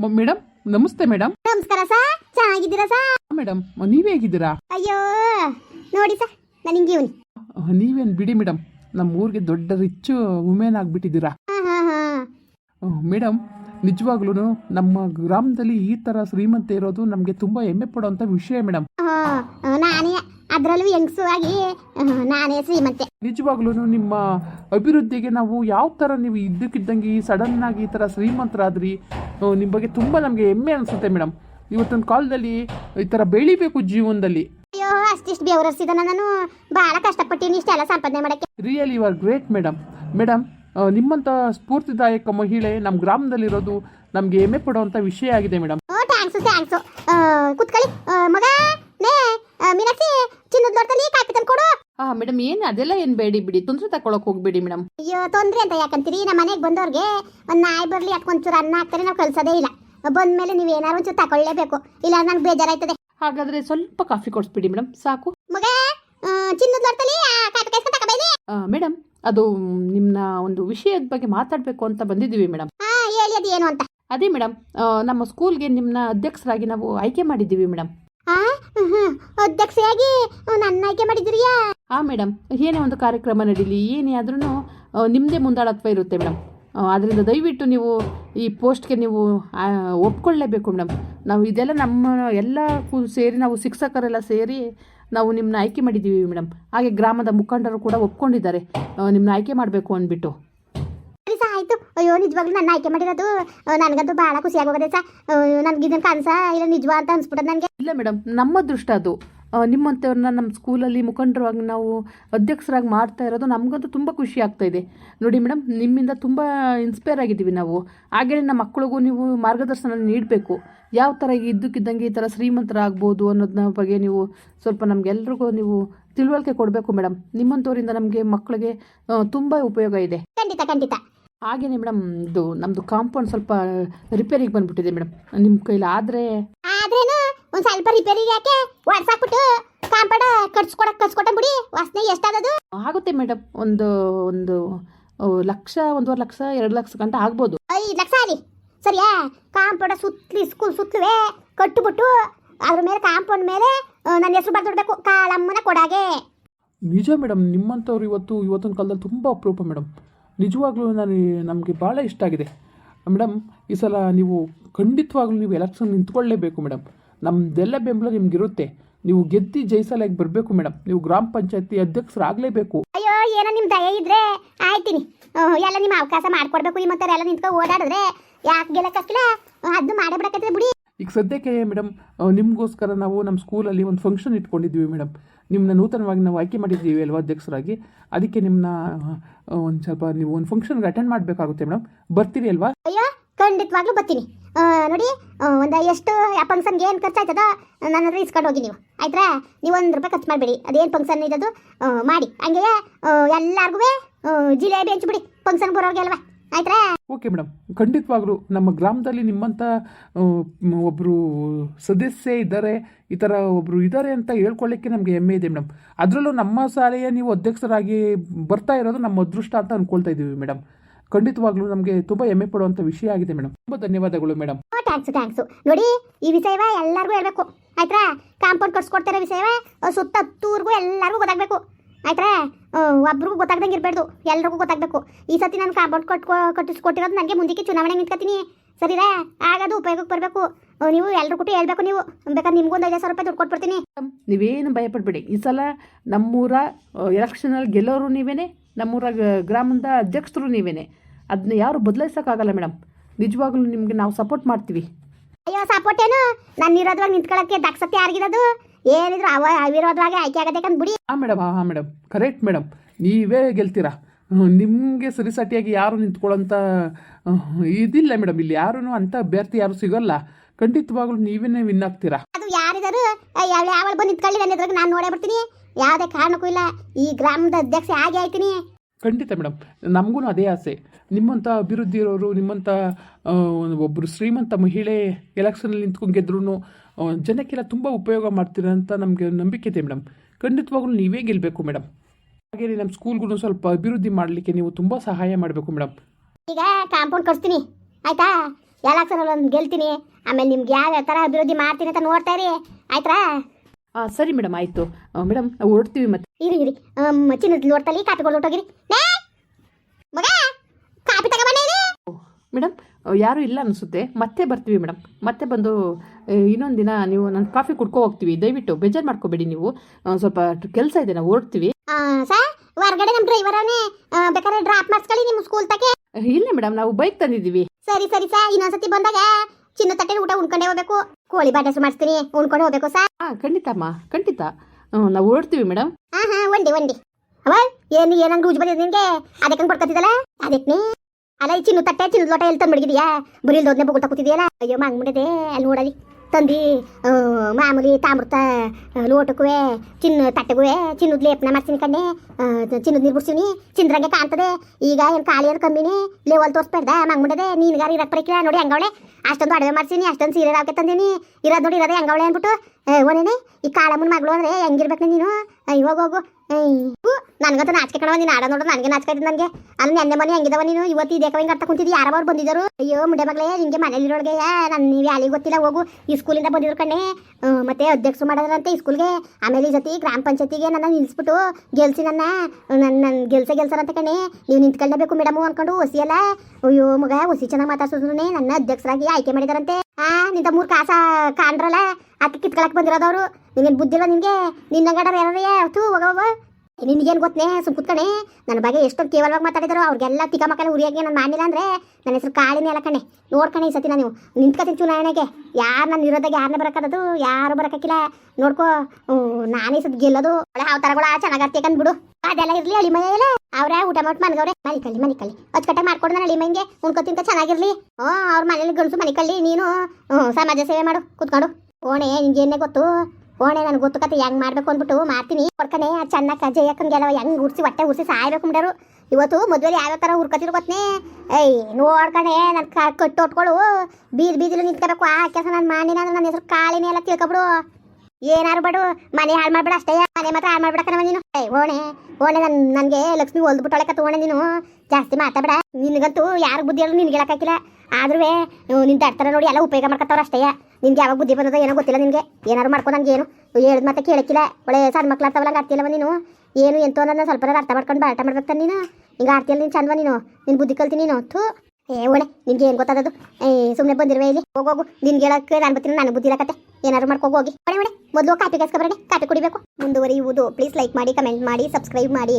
Madam ನಮಸ್ತೆ madam ನಮಸ್ಕಾರ ಸಾ ಚೆನ್ನಾಗಿದ್ದೀರಾ ಸಾ ಮೇಡಮ್ ನೀವೇ ಹೇಗಿದ್ದೀರಾ? ಅಯ್ಯೋ ನೋಡಿ ಸಾ ನಾನು ಹಿಂಗೆ ಇವನು. ನೀವೇನು ಬಿಡಿ ಮೇಡಮ್ ನಮ್ಮ ಊರಿಗೆ ದೊಡ್ಡ ರಿಚ್ ವುಮೆನ್ ಆಗಿಬಿಟ್ಟಿದ್ದೀರಾ. ಮೇಡಮ್ ನಿಜವಾಗ್ಲೂ ನಮ್ಮ ಗ್ರಾಮದಲ್ಲಿ ಈ ತರ ಶ್ರೀಮಂತ ಇರೋದು ನಮಗೆ ತುಂಬಾ ಹೆಮ್ಮೆ ಪಡುವಂತ ವಿಷಯ ಮೇಡಮ್ ನಾನೇ ಅದರಲ್ಲೂ ಹೆಂಗಸು ಆಗಿ ನಾನೇ ಶ್ರೀಮಂತೆ. ನಿಜವಾಗ್ಲೂ ನಿಮ್ಮ ಅಭಿವೃದ್ಧಿಗೆ ನಾವು ಯಾವ ಥರ ನೀವು ಇದ್ದಕ್ಕಿದ್ದಂಗೆ ಈ ಸಡನ್ ಆಗಿ ಈ ಥರ ಶ್ರೀಮಂತರಾದ್ರಿ ನಿಮ್ಮ ಬಗ್ಗೆ ತುಂಬ ನಮಗೆ ಹೆಮ್ಮೆ ಅನಿಸುತ್ತೆ ಮೇಡಮ್. ಇವತ್ತಿನ ಕಾಲದಲ್ಲಿ ಈ ಥರ ಬೆಳಿಬೇಕು ಜೀವನದಲ್ಲಿ. ಅಯ್ಯೋ ಅಷ್ಟಿಷ್ಟು ಬೆವರಿಸಿದ ನಾನು ಭಾಳ ಕಷ್ಟಪಟ್ಟಿನಿ ಇಷ್ಟೆಲ್ಲ ಸಂಪಾದನೆ ಮಾಡಕ್ಕೆ. Real you are great madam madam ನಿಮ್ಮಂಥ ಸ್ಫೂರ್ತಿದಾಯಕ ಮಹಿಳೆ ನಮ್ಮ ಗ್ರಾಮದಲ್ಲಿರೋದು ನಮಗೆ ಹೆಮ್ಮೆ ಪಡುವಂಥ ವಿಷಯ ಆಗಿದೆ ಮೇಡಮ್ ಓ ಥ್ಯಾಂಕ್ಸು ಥ್ಯಾಂಕ್ಸು ಕುತ್ಕೊಳ್ಳಿ. ಮಗ ನೇ ಮೀನಾಕ್ಷಿ ಚಿನ್ನದ ಲೋಟದಲ್ಲಿ ಕಾಯಿ ತಂದು ಕೊಡು. ಆ ಮೇಡಮ್ ಏನು ಅದೆಲ್ಲ ಏನು ಬೇಡಿ ಬಿಡಿ ತೊಂದರೆ ತಗೊಳಕ್ ಹೋಗ್ಬೇಡಿ ಮೇಡಮ್ ಅಯ್ಯೋ ತೊಂದ್ರೆ ಅಂತ ಯಾಕಂತೀರಿ ನಮ್ಮ ಮನೆಗೆ ಬಂದವ್ರಿಗೆ ಒಂದು ನಾಯಿ ಬರಲಿ ಚೂರು ಅನ್ನ ಹಾಕ್ತಾರೆ ನಾವು ಕಳ್ಸೋದೇ ಇಲ್ಲ. ಬಂದ್ಮೇಲೆ ನೀವು ಏನಾರು ಒಂಚೂರು ತಗೊಳ್ಳೇಬೇಕು ಇಲ್ಲ ನನಗೆ ಬೇಜಾರಾಯ್ತದೆ. ಹಾಗಾದ್ರೆ ಸ್ವಲ್ಪ ಕಾಫಿ ಕೊಡಿಸ್ಬಿಡಿ ಮೇಡಮ್ ಸಾಕು. ಮಗ ಚಿನ್ನದ ಲೋಟದಲ್ಲಿ ಕಾಯಿ ಕೈಸ್ಕೊಂಡು ತಗೋಬೇಡಿ ಮೇಡಮ್ ಅದು ನಿಮ್ಮ ಒಂದು ವಿಷಯದ ಬಗ್ಗೆ ಮಾತಾಡಬೇಕು ಅಂತ ಬಂದಿದ್ದೀವಿ ಮೇಡಮ್ ಹಾ ಹೇಳಿ ಅದು ಏನು ಅಂತ. ಅದೇ ಮೇಡಮ್ ನಮ್ಮ ಸ್ಕೂಲ್ಗೆ ನಿಮ್ಮನ್ನ ಅಧ್ಯಕ್ಷರಾಗಿ ನಾವು ಆಯ್ಕೆ ಮಾಡಿದ್ದೀವಿ ಮೇಡಮ್ ಅಧ್ಯಕ್ಷೆಯಾಗಿ ನನ್ನ ಆಯ್ಕೆ ಮಾಡಿದ್ರಿಯಾ? ಹಾಂ ಮೇಡಮ್ ಏನೇ ಒಂದು ಕಾರ್ಯಕ್ರಮ ನಡೀಲಿ, ಏನೇ ಆದ್ರೂ ನಿಮ್ಮದೇ ಮುಂದಾಳತ್ವ ಇರುತ್ತೆ ಮೇಡಮ್ ಅದರಿಂದ ದಯವಿಟ್ಟು ನೀವು ಈ ಪೋಸ್ಟ್ಗೆ ನೀವು ಒಪ್ಕೊಳ್ಳೇಬೇಕು ಮೇಡಮ್ ನಾವು ಇದೆಲ್ಲ ನಮ್ಮ ಎಲ್ಲ ಸೇರಿ, ನಾವು ಶಿಕ್ಷಕರೆಲ್ಲ ಸೇರಿ ನಾವು ನಿಮ್ಮನ್ನ ಆಯ್ಕೆ ಮಾಡಿದ್ದೀವಿ ಮೇಡಮ್ ಹಾಗೆ ಗ್ರಾಮದ ಮುಖಂಡರು ಕೂಡ ಒಪ್ಕೊಂಡಿದ್ದಾರೆ. ನಿಮ್ಮನ್ನ ಆಯ್ಕೆ ಮಾಡಬೇಕು ಅಂದ್ಬಿಟ್ಟು. ಅಯ್ಯೋ ನಿಜವಾಗ್ಲೂ ನನ್ನ ಆಯ್ಕೆ ಮಾಡಿರೋದು ನನಗಂತೂ ಭಾಳ ಖುಷಿ ಆಗೋಗದೆ ಸಾ. ನನಗೆ ಇದನ್ನ ಕನಸ ಇಲ್ಲ ನಿಜವಾ ಅಂತ ಅನ್ಸ್ಬಿಟ್ಟದ ನನಗೆ. ಇಲ್ಲ ಮೇಡಮ್ ನಮ್ಮ ದೃಷ್ಟ ಅದು. ನಿಮ್ಮಂಥವ್ರನ್ನ ನಮ್ಮ ಸ್ಕೂಲಲ್ಲಿ ಮುಖಂಡರಾಗಿ ನಾವು ಅಧ್ಯಕ್ಷರಾಗಿ ಮಾಡ್ತಾ ಇರೋದು ನಮಗಂತೂ ತುಂಬ ಖುಷಿ ಆಗ್ತಾ ಇದೆ. ನೋಡಿ ಮೇಡಮ್ ನಿಮ್ಮಿಂದ ತುಂಬ ಇನ್ಸ್ಪೈರ್ ಆಗಿದ್ದೀವಿ ನಾವು. ಹಾಗೆಯೇ ನಮ್ಮ ಮಕ್ಕಳಿಗೂ ನೀವು ಮಾರ್ಗದರ್ಶನ ನೀಡಬೇಕು. ಯಾವ ಥರ ಇದ್ದಕ್ಕಿದ್ದಂಗೆ ಈ ಥರ ಶ್ರೀಮಂತರಾಗ್ಬೋದು ಅನ್ನೋದನ್ನ ಬಗ್ಗೆ ನೀವು ಸ್ವಲ್ಪ ನಮಗೆಲ್ರಿಗೂ ನೀವು ತಿಳುವಳಿಕೆ ಕೊಡಬೇಕು ಮೇಡಮ್ ನಿಮ್ಮಂಥವರಿಂದ ನಮಗೆ ಮಕ್ಕಳಿಗೆ ತುಂಬ ಉಪಯೋಗ ಇದೆ. ಖಂಡಿತ ಖಂಡಿತ. ಹಾಗೆಯೇ ಮೇಡಮ್ ಇದು ನಮ್ಮದು ಕಾಂಪೌಂಡ್ ಸ್ವಲ್ಪ ರಿಪೇರಿಗೆ ಬಂದ್ಬಿಟ್ಟಿದೆ ಮೇಡಮ್. ನಿಮ್ಮ ಕೈಲಿ ಆದರೆ? ಆದ್ರೇನು? ಒಂದ್ ಸ್ವಲ್ಪ ರಿಪೇರಿಗೆ ಯಾಕೆ? ಒಡ್ಸಾಕ್ಬಿಟ್ಟು ಕಾಂಪೌಂಡ್ ಕಟ್ಸ್ಕೊಡಕ್ ಕಟ್ಸ್ಕೊಟ್ಟ ಬಿಡಿ. ವಾಸನೆ ಎಷ್ಟಾದದು? ಆಗುತ್ತೆ ಮೇಡಮ್ ಒಂದು ಒಂದು ಲಕ್ಷ ಒಂದೂವರೆ ಲಕ್ಷ ಎರಡು ಲಕ್ಷ ಗಂಟ ಆಗ್ಬೋದು. ಐದು ಲಕ್ಷ ಆಗಲಿ ಸರಿಯಾ? ಕಾಂಪೌಂಡ್ ಸುತ್ತಲಿ ಸ್ಕೂಲ್ ಸುತ್ತಲೇ ಕಟ್ಟುಬಿಟ್ಟು ಅದ್ರ ಮೇಲೆ ಕಾಂಪೌಂಡ್ ಮೇಲೆ ನನ್ನ ಹೆಸರು ಬರ್ದಿಡ್ಬೇಕು ಕಾಳಮ್ಮನ ಕೊಡಾಗೆ. ನಿಜ ಮೇಡಮ್ ನಿಮ್ಮಂಥವ್ರು ಇವತ್ತು ಇವತ್ತಿನ ಕಾಲದಲ್ಲಿ ತುಂಬ ಅಪರೂಪ ಮೇಡಮ್. ನಿಜವಾಗ್ಲೂ ನಾನು ನಮಗೆ ಭಾಳ ಇಷ್ಟ ಆಗಿದೆ. ಮೇಡಮ್ ಈ ಸಲ ನೀವು ಖಂಡಿತವಾಗ್ಲೂ ನೀವು ಎಲೆಕ್ಷನ್ ನಿಂತ್ಕೊಳ್ಳೇಬೇಕು ಮೇಡಮ್ ನಮ್ಮದೆಲ್ಲ ಬೆಂಬಲ ನಿಮ್ಗಿರುತ್ತೆ. ನೀವು ಗೆದ್ದಿ ಜಯಿಸಲಾಗಿ ಬರಬೇಕು ಮೇಡಮ್ ನೀವು ಗ್ರಾಮ ಪಂಚಾಯತಿ ಅಧ್ಯಕ್ಷರಾಗಲೇಬೇಕು. ಅಯ್ಯೋ, ಏನೋ ನಿಮ್ಮ ದಯ ಇದ್ರೆ ಆಯ್ತೀನಿ. ಎಲ್ಲ ನಿಮ್ಮ ಅವಕಾಶ ಮಾಡ್ಕೊಡ್ಬೇಕು. ನಿಮ್ಮಂತರ ಎಲ್ಲ ನಿಂತ್ಕೊಂಡು ಓಡಾಡಿದ್ರೆ ಯಾಕೆ ಗೆಲ್ಲಕ್ಕಾಗಿಲ್ಲ ಅದು ಮಾಡೇ ಬಿಡಿ. ಈಗ ಸದ್ಯಕ್ಕೆ ಮೇಡಮ್ ನಿಮಗೋಸ್ಕರ ನಾವು ನಮ್ಮ ಸ್ಕೂಲಲ್ಲಿ ಒಂದು ಫಂಕ್ಷನ್ ಇಟ್ಕೊಂಡಿದ್ದೀವಿ ಮೇಡಮ್. ನಿಮ್ಮನ್ನ ನೂತನವಾಗಿ ನಾವು ಆಯ್ಕೆ ಮಾಡಿದ್ದೀವಿ ಅಲ್ವಾ ಅಧ್ಯಕ್ಷರಾಗಿ? ಅದಕ್ಕೆ ನಿಮ್ಮನ್ನ ಒಂದು ಸ್ವಲ್ಪ ನೀವು ಒಂದು ಫಂಕ್ಷನ್ಗೆ ಅಟೆಂಡ್ ಮಾಡಬೇಕಾಗುತ್ತೆ ಮೇಡಮ್. ಬರ್ತೀರಿ ಅಲ್ವಾ? ಅಯ್ಯೋ ಖಂಡಿತವಾಗ್ಲೂ ಬರ್ತೀನಿ. ನೋಡಿ ಒಂದು ಎಷ್ಟು ಆ ಫಂಕ್ಷನ್ಗೆ ಏನು ಖರ್ಚಾಯ್ತದ ನಾನು ಹತ್ರ ಇಸ್ಕೊಂಡು ಹೋಗಿ ನೀವು. ಆಯ್ತಾ ನೀವು ಒಂದು ರೂಪಾಯಿ ಖರ್ಚು ಮಾಡಬೇಡಿ. ಅದೇನು ಫಂಕ್ಷನ್ ಇದ್ದದು ಆ, ಮಾಡಿ. ಹಂಗೆಯೇ ಎಲ್ಲಾರ್ಗೂ ಜಿಲೇಬಿ ಹಂಚ್ಬಿಡಿ. ಫಂಕ್ಷನ್ ಬರೋರಿಗೆ ಅಲ್ವಾ? ಆಯ್ತಾ ಓಕೆ ಮೇಡಮ್. ಖಂಡಿತವಾಗ್ಲೂ ನಮ್ಮ ಗ್ರಾಮದಲ್ಲಿ ನಿಮ್ಮಂಥ ಒಬ್ಬರು ಸದಸ್ಯೆ ಇದ್ದಾರೆ ಈ ಥರ ಒಬ್ಬರು ಇದ್ದಾರೆ ಅಂತ ಹೇಳ್ಕೊಳ್ಳಿಕ್ಕೆ ನಮಗೆ ಹೆಮ್ಮೆ ಇದೆ ಮೇಡಮ್. ಅದರಲ್ಲೂ ನಮ್ಮ ಶಾಲೆಯ ನೀವು ಅಧ್ಯಕ್ಷರಾಗಿ ಬರ್ತಾ ಇರೋದು ನಮ್ಮ ಅದೃಷ್ಟ ಅಂತ ಅನ್ಕೊಳ್ತಾ ಇದ್ದೀವಿ ಮೇಡಮ್. ಖಂಡಿತವಾಗ್ಲೂ ನಮಗೆ ತುಂಬ ಹೆಮ್ಮೆ ಪಡುವಂಥ ವಿಷಯ ಆಗಿದೆ ಮೇಡಮ್. ತುಂಬ ಧನ್ಯವಾದಗಳು ಮೇಡಮ್. ಥ್ಯಾಂಕ್ಸ್ ಟ್ಯಾಂಕ್ಸು ನೋಡಿ ಈ ವಿಷಯವ ಎಲ್ಲರಿಗೂ ಹೇಳಬೇಕು. ಆಯ್ತಾ ಕಾಂಪೌಂಡ್ ಕಟ್ಸ್ಕೊಡ್ತಾರೆ ವಿಷಯವ ಸುತ್ತ ಹತ್ತೂರ್ಗೂ ಎಲ್ಲರಿಗೂ ಗೊತ್ತಾಗಬೇಕು. ಆಯ್ತಾ ಒಬ್ರಿಗೂ ಗೊತ್ತಾಗ್ದಂಗೆ ಇರಬಾರ್ದು ಎಲ್ರಿಗೂ ಗೊತ್ತಾಗಬೇಕು. ಈ ಸತಿ ನಾನು ಕಾಂಪೌಂಡ್ ಕಟ್ಕೊ ಕಟ್ಟಿಸ್ಕೊಟ್ಟಿರೋದು ನನಗೆ ಮುಂದಕ್ಕೆ ಚುನಾವಣೆ ನಿಂತ್ಕೊತೀನಿ ಸರಿರಾ ಆಗದು ಉಪಯೋಗಕ್ಕೆ ಬರಬೇಕು. ನೀವು ಎಲ್ಲರೂ ಕೊಟ್ಟು ಹೇಳ್ಬೇಕು ನೀವು. ಬೇಕಾದ್ರೆ ನಿಮ್ಗೂ ಒಂದು ಐದು ಸಾವಿರ ರೂಪಾಯಿ ದುಡ್ಡು ಕೊಟ್ಬಿಡ್ತೀನಿ. ನೀವೇನು ಭಯಪಡಬೇಡಿ. ಈ ಸಲ ನಮ್ಮೂರ ಎಲೆಕ್ಷನಲ್ಲಿ ಗೆಲ್ಲೋರು ನೀವೇನೆ ನಮ್ಮೂರ ಗ್ರಾಮದ ಅಧ್ಯಕ್ಷರು ನೀವೇನೆ. ಅದನ್ನ ಯಾರು ಬದಲಾಯಿಸೋಕ್ಕಾಗಲ್ಲ ಮೇಡಮ್. ನಿಜವಾಗ್ಲೂ ನಿಮಗೆ ನಾವು ಸಪೋರ್ಟ್ ಮಾಡ್ತೀವಿ. ಅಯ್ಯೋ ಸಪೋರ್ಟ್ ಏನು? ನಾನು ಇರೋದ್ರಾಗ ನಿಂತ್ಕೊಳ್ಳೋಕ್ಕೆ ದಕ್ಷತೆ ಯಾರಿಗಿರೋದು? ಏನಿದ್ರು ಅವ ಅವಿರೋದ್ವಾಗಿ ಆಯ್ಕೆ ಆಗಬೇಕಂತ ಬಿಡಿ. ಹಾಂ ಮೇಡಮ್ ಹಾಂ ಹಾಂ ಮೇಡಮ್. Correct madam. ನೀವೇ ಗೆಲ್ತೀರಾ? ನಿಮಗೆ ಸರಿಸಾಟಿಯಾಗಿ ಯಾರು ನಿಂತ್ಕೊಳ್ಳೋಂಥ ಇದಿಲ್ಲ ಮೇಡಮ್. ಇಲ್ಲಿ ಯಾರೂ ಅಂಥ ಅಭ್ಯರ್ಥಿ ಯಾರು ಸಿಗೋಲ್ಲ. ಖಂಡಿತವಾಗ್ಲೂ ನೀವೇನೇ ವಿನ್ ಆಗ್ತೀರಾ? ಅದು ಯಾರಿದಾರು ಯಾವ ಯಾವಳು ಬಂದು ನಿಂತ್ಕೊಳ್ಳಿ ನನ್ನ ಎದುರಿಗೆ ನಾನು ನೋಡೇ ಬಿಡ್ತೀನಿ ಯಾವುದೇ ಕಾರಣಕ್ಕೂ ಇಲ್ಲ. ಈ ಗ್ರಾಮದ ಅಧ್ಯಕ್ಷ ಆಗಿ ಆಯ್ತೀನಿ ಖಂಡಿತ ಮೇಡಮ್. ನಮಗೂ ಅದೇ ಆಸೆ. ನಿಮ್ಮಂಥ ಅಭಿವೃದ್ಧಿ ಇರೋರು ನಿಮ್ಮಂಥ ಒಬ್ಬರು ಶ್ರೀಮಂತ ಮಹಿಳೆ ಎಲೆಕ್ಷನಲ್ಲಿ ನಿಂತ್ಕೊಂಡು ಗೆದ್ರೂ ಜನಕ್ಕೆಲ್ಲ ತುಂಬ ಉಪಯೋಗ ಮಾಡ್ತೀರ ಅಂತ ನಮಗೆ ನಂಬಿಕೆ ಇದೆ ಮೇಡಮ್ ಖಂಡಿತವಾಗ್ಲೂ ನೀವೇ ಗೆಲ್ಲಬೇಕು ಮೇಡಮ್ ಹಾಗೆಯೇ ನಮ್ಮ ಸ್ಕೂಲ್ಗೂ ಸ್ವಲ್ಪ ಅಭಿವೃದ್ಧಿ ಮಾಡಲಿಕ್ಕೆ ನೀವು ತುಂಬ ಸಹಾಯ ಮಾಡಬೇಕು ಮೇಡಮ್ ಈಗ ಕಾಂಪೌಂಡ್ ಕಳಿಸ್ತೀನಿ ಆಯ್ತಾ? ಎಲ್ಲ ಸಲ ಒಂದು ಗೆಲ್ತೀನಿ. ಆಮೇಲೆ ನಿಮ್ಗೆ ಯಾವ ಥರ ಅಭಿವೃದ್ಧಿ ಮಾಡ್ತೀನಿ ಅಂತ ನೋಡ್ತಾ ಇರಿ. ಆಯ್ತಾ? ಹಾಂ ಸರಿ ಮೇಡಮ್ ಆಯಿತು. ಮೇಡಮ್ ನಾವು ಹೊರಡ್ತೀವಿ ಮತ್ತೆ. ಇರಿ ಇರಿ. ಅಮ್, ಚಿನ್ನದ ಲೋಟದಲ್ಲಿ ಕಾಪಿ ಕೊಟ್ಟು ಲೇ ಮಗ ಕಾಪಿ ತಗೊಬನ್ನಿ ಇಲ್ಲಿ ಮೇಡಮ್ ಯಾರೂ ಇಲ್ಲ ಅನಿಸುತ್ತೆ. ಮತ್ತೆ ಬರ್ತೀವಿ ಮೇಡಮ್. ಮತ್ತೆ ಬಂದು ಇನ್ನೊಂದು ದಿನ ನೀವು ನನ್ನ ಕಾಫಿ ಕುಡ್ಕೊ ಹೋಗ್ತೀವಿ. ದಯವಿಟ್ಟು ಬೇಜಾರು ಮಾಡ್ಕೋಬೇಡಿ ನೀವು. ಸ್ವಲ್ಪ ಕೆಲಸ ಇದೆ ನಾವು ಸರ್ ಹೊರಗಡೆ ನಮ್ಮ ಡ್ರೈವರ್ ಅವನೇ ಬೇಕಾದ್ರೆ ಡ್ರಾಪ್ ಮಾಡಿಸ್ಕೊಳ್ಳಿ ನಿಮ್ಮ ಸ್ಕೂಲ್ ತಕ್ಕೆ? ಇಲ್ಲ ಮೇಡಮ್ ನಾವು ಬೈಕ್ ತಂದಿದ್ದೀವಿ. ಸರಿ ಸರಿ ಸಾ ಇನ್ನೊಂದ್ಸತಿ ಬಂದಾಗ ಚಿನ್ನ ತಟ್ಟೆ ಊಟ ಉಂಡ್ಕೊಂಡೆ ಹೋಗ್ಬೇಕು. ಕೋಳಿ ಬಾಟಸ್ ಮಾಡಿಸ್ತೀನಿ ಉಣ್ಕೊಂಡು ಹೋಗ್ಬೇಕು ಸಾ ಹಾಂ ಖಂಡಿತ ಅಮ್ಮ ಖಂಡಿತ. ನಾವು ಓಡ್ತೀವಿ ಮೇಡಮ್. ಹಾ ಹಾ ಒಂಡಿ ಒಂಡಿ. ಅವ ಏನು ಏನಂಗ್ ರೂಜ್ ಬಂದಿದ್ ನಿನ್ಗೆ? ಅದಕ್ಕೆ ಬರ್ಕೊತಿದ್ದಲ್ಲ ಅದಕ್ಕೆ ಅಲ್ಲ, ಈ ಚಿನ್ನು ತಟ್ಟೆ ಚಿನ್ನದ ಲೋಟ ಎಲ್ಲಿ ತಂದ್ಬಿಡಿದ್ಯಾ ಬರೀಲ್ ದೋದ್ನೆ ಬಗುಳ್ತಾ ಕೂತಿದೆಯಲ್ಲ? ಅಯ್ಯೋ ಮಂಗ್ಬಿಡದೆ ಅಲ್ಲಿ ನೋಡಲಿ. ತಂದಿ ಮಾಮೂಲಿ ತಾಮ್ರತ ಲೋಟಕ್ಕೂ ಚಿನ್ನ ತಟ್ಟೆಗೂ ಚಿನ್ನದ ಲೇಪನ ಮಾಡ್ತೀನಿ ಕಣ್ಣೆ ಚಿನ್ನದ ನೀರು ಬಿಡ್ಸೀನಿ ಚಿಂದ್ರಂಗೆ ಕಾಣ್ತದೆ. ಈಗ ಏನು ಖಾಲಿ ಏನು ಕಮ್ಮಿನಿ ಲೇವಲ್ ತೋರಿಸ್ಬೇಡ್ದ? ಮಂಗ್ಬಿಡದೆ ನೀನ್ಗಾರ ಇರಕ್ ಬರಕಿಲ್ಲ ನೋಡಿ ಹಂಗವಳೆ. ಅಷ್ಟೊಂದು ಅಡವೆ ಮಾಡ್ಸೀನಿ, ಅಷ್ಟೊಂದು ಸೀರೆ ಹಾಕಿ ತಂದೀನಿ. ಇರೋದು ನೋಡಿ ಇರೋದೇ ಹಂಗವಳೆ ಅಂದ್ಬಿಟ್ಟು ಒಣನೆ ಈ ಕಾಳಮ್ಮನ ಮಗಳು ಅಂದ್ರೆ ಹೆಂಗಿರ್ಬೇಕು ನೀನು? ಇವಾಗ ಹೋಗು ನನಗಂತೂ ನಾಚಿಕೆ ಕಣವ ನೀನು ಆಡ ನೋಡ್ರೆ ನನಗೆ ನಾಚಿಕೆ ಆಯ್ತು ನನಗೆ. ಅಲ್ಲಿ ನೆನ್ನೆ ಮನೆ ಹೆಂಗಿದವ ನೀನು? ಇವತ್ತು ಇದೇ ಹಿಂಗೆ ಅರ್ಥ ಕುಂತಿದ್ದು. ಯಾರು ಅವ್ರು ಬಂದಿದ್ದರು. ಅಯ್ಯೋ, ಮುಂಡೆ ಮಗಳೇ, ನಿಂಗೆ ಮನೇಲಿರೋಳ್ಗೆ ನನ್ನ ನೀವು ಯಾರಿಗೆ ಗೊತ್ತಿಲ್ಲ, ಹೋಗು. ಈ ಸ್ಕೂಲಿಂದ ಬಂದಿದ್ರು ಕಣ್ಣೆ. ಮತ್ತೆ ಅಧ್ಯಕ್ಷರು ಮಾಡಿದ್ರಂತೆ ಈ ಸ್ಕೂಲ್ಗೆ ಆಮೇಲೆ ಈ ಜೊತೆ ಗ್ರಾಮ ಪಂಚಾಯತಿಗೆ ನನ್ನ ನಿಲ್ಲಿಸ್ಬಿಟ್ಟು ಗೆಲ್ಸಿ ನನ್ನ ನನ್ನ ನನ್ನ ಗೆಲ್ಸೆ ಗೆಲ್ಸರಂತ ಕಣೆ ನೀವು ನಿಂತ್ಕೊಳ್ಳೇಬೇಕು ಮೇಡಮು ಅನ್ಕೊಂಡು ಹೊಸಿಯಲ್ಲ ಅಯ್ಯೋ, ಮಗ ಹೊಸಿ ಚೆನ್ನಾಗಿ ಮಾತಾಡ್ಸಿದ್ರು ನನ್ನ ಅಧ್ಯಕ್ಷರಾಗಿ ಆಯ್ಕೆ ಮಾಡಿದಾರಂತೆ. ಆ ನಿಂತ ಮೂರು ಕಾಸ ಕಾಣ್ರಲ್ಲ? ಅದಕ್ಕೆ ಕಿತ್ಕೊಳಕ್ ಬಂದಿರೋದವ್ರು ನಿನ್ನೇನು ಬುದ್ಧಿಲ್ಲ ನಿನಗೆ? ನಿನ್ನ ಗಡರ ಯಾರೇ ತೂ ಹೋಗ ಹೋಗ. ನಿನಗೇನು ಗೊತ್ತೇ ಸುಮ್ ಕುತ್ಕಣೆ. ನನ್ನ ಬಗ್ಗೆ ಎಷ್ಟೊಂದು ಕೇವಲವಾಗಿ ಮಾತಾಡಿದ್ರು, ಅವ್ರಿಗೆಲ್ಲ ತಿಕ್ಕ ಮಕ್ಕಳ ಉರಿಯಾಗಿ ನಾನು ಮಾಡಿಲ್ಲ ಅಂದ್ರೆ ನನ್ನ ಹೆಸರು ಕಾಳಿನೇ ಅಲ್ಲ ಕಣೆ. ನೋಡ್ಕಣೆ ಈ ಸತಿ ನಾನು. ನಿಂತ್ಕೊತೀನಿ ಚುನಾವಣೆಗೆ ಯಾರು ನಾನು ಇರೋದಾಗ ಯಾರನ್ನ ಬರಕದ್ದು ಯಾರು ಬರಕಿಲ್ಲ ನೋಡ್ಕೋ. ನಾನೇ ಸತ್ ಗೆಲ್ಲೋದು. ಒಳ್ಳೆ ಹಾವು ಥರಗಳ ಚೆನ್ನಾಗಿ ಬಿಡು ಅದೆಲ್ಲ ಇರಲಿ ಅಳಿ ಮನೆಯಲ್ಲ ಅವ್ರ ಊಟ ಮಾಡಿ ಮನ್ಗವ್ರೆ ಮನಿಕಳ್ಳಿ ಮನಿಕಳ್ಳಿ ಅಚ್ಚುಕಟ್ಟೆ ಮಾಡ್ಕೊಡು ನಾನು ಮಂಗೆ? ಉಣ್ಕೊತಿಂತ ಚೆನ್ನಾಗಿರ್ಲಿ. ಓ ಅವ್ರ ಮನೇಲಿ ಗಂಡಸು ಮನಿಕಳ್ಳಿ ನೀನು. ಸಮಾಜ ಸೇವೆ ಮಾಡು, ಕುತ್ಕೊಂಡು. ಓಣೆ, ನಿಂಗೇನೆ ಗೊತ್ತು. ಓಣೆ, ನನ್ಗೆ ಗೊತ್ತು ಕತೆ, ಹೆಂಗ್ ಮಾಡ್ಬೇಕು ಅಂದ್ಬಿಟ್ಟು ಮಾಡ್ತೀನಿ. ಕೊಡ್ಕನೆ ಚೆನ್ನಾಗಿ ಜಯಕ್ಕಂಗೆಲ್ಲ ಹೆಂಗ್ ಉರ್ಸಿ, ಹೊಟ್ಟೆ ಉರ್ಸಿ ಸಾಯ್ಬೇಕು ಮುಂಡರು ಇವತ್ತು ಮದ್ವೆಲಿ ಯಾವ ಥರ ಉರ್ಕೊತಿರು ಗೊತ್ತನೇ? ಏಯ್ ನೋಡ್ಕಣೆ ನನ್ನ ಕಟ್ಟೊಟ್ಗಳು ಬೀದ್ ಬೀದಿಲು ನಿಂತ್ಕೋಬೇಕು, ಆ ಕೆಲಸ ನಾನು ಮಾಡಿ ನಾನು ನನ್ನ ಹೆಸರು ಕಾಳಿನೇ ಎಲ್ಲ ತಿಳ್ಕೊಬಿಡು. ಏನಾರು ಬಡು ಮನೆ ಹಾಳು ಮಾಡ್ಬೇಡ ಅಷ್ಟೇ. ಮನೆ ಮಾತ್ರ ಹಾಳು ಮಾಡ್ಬೇಡ ನೀನು? ಏ ಓಣೆ ಓಣೆ, ನನ್, ನನಗೆ ಲಕ್ಷ್ಮಿ ಹೊಲ್ದ್ಬಿಟ್ಟೊಳೆ ಕತ್ತು ತಗೊಂಡೆ ನೀನು. ಜಾಸ್ತಿ ಮಾತಾಡಬೇಡ. ನಿನಗಂತೂ ಯಾರು ಬುದ್ಧಿ ಹೇಳು ನಿನ್ಗೆ ಹೇಳಕ್ಕಾಗಿಲ್ಲ ಆದ್ರೂ ನಿನ್ ತಡ್ತಾರ ನೋಡಿ ಎಲ್ಲ ಉಪಯೋಗ ಮಾಡ್ಕೊತಾವ್ರ ಅಷ್ಟೇ. ನಿನ್ಗೆ ಯಾವಾಗ ಬುದ್ಧಿ ಬಂದದ ಏನೋ ಗೊತ್ತಿಲ್ಲ ನಿನ್ಗೆ. ಏನಾರು ಮಾಡ್ಕೊ ನಂಗೆ ಏನು. ಹೇಳಿದ ಮತ್ತೆ ಕೇಳಕ್ಕಿಲ್ಲ. ಒಳ್ಳೆ ಸಣ್ಣ ಮಕ್ಳು ಆಡ್ತಾವಲ್ಲ ನೀನು. ಏನು ಎಂತೋ ಅನ್ನೋದನ್ನ ಸ್ವಲ್ಪ ಅರ್ಥ ಮಾಡ್ಕೊಂಡು ಬಾಟ ಮಾಡ್ಬೇಕು ನೀನು. ಈಗ ಆಡ್ತಿಯಲ್ಲ ನೀನು ಚಂದವ ನೀನು. ನಿನ್ ಬುದ್ಧಿ ಕಲ್ತೀನಿ ನೀನು. ಥೂ. ಏ, ಒಳ್ಳೆ, ನಿನ್ಗೆ ಏನು ಗೊತ್ತಾದದು ಏ ಸುಮ್ಮನೆ ಬಂದಿರುವೆ ಇಲ್ಲಿ? ಹೋಗೋಗು ನಿನ್ಗೆ ಹೇಳಕ್ಕೆ ನಾನು ಬರ್ತೀನಿ, ನನಗೆ ಬುದ್ಧಿ ಇರಕತ್ತೆ. ಏನಾರು ಮಾಡ್ಕೋ ಹೋಗಿ. ಒಳ್ಳೆ ಒಳ್ಳೆ. ಮೊದಲು ಕಾಪಿ ಕಾಸ್ಕೊಬರಡೆ ಕಾಪಿ ಕುಡಿಬೇಕು. ಮುಂದುವರಿಯುವುದು. ಪ್ಲೀಸ್ ಲೈಕ್ ಮಾಡಿ ಕಮೆಂಟ್ ಮಾಡಿ ಸಬ್ಸ್ಕ್ರೈಬ್ ಮಾಡಿ.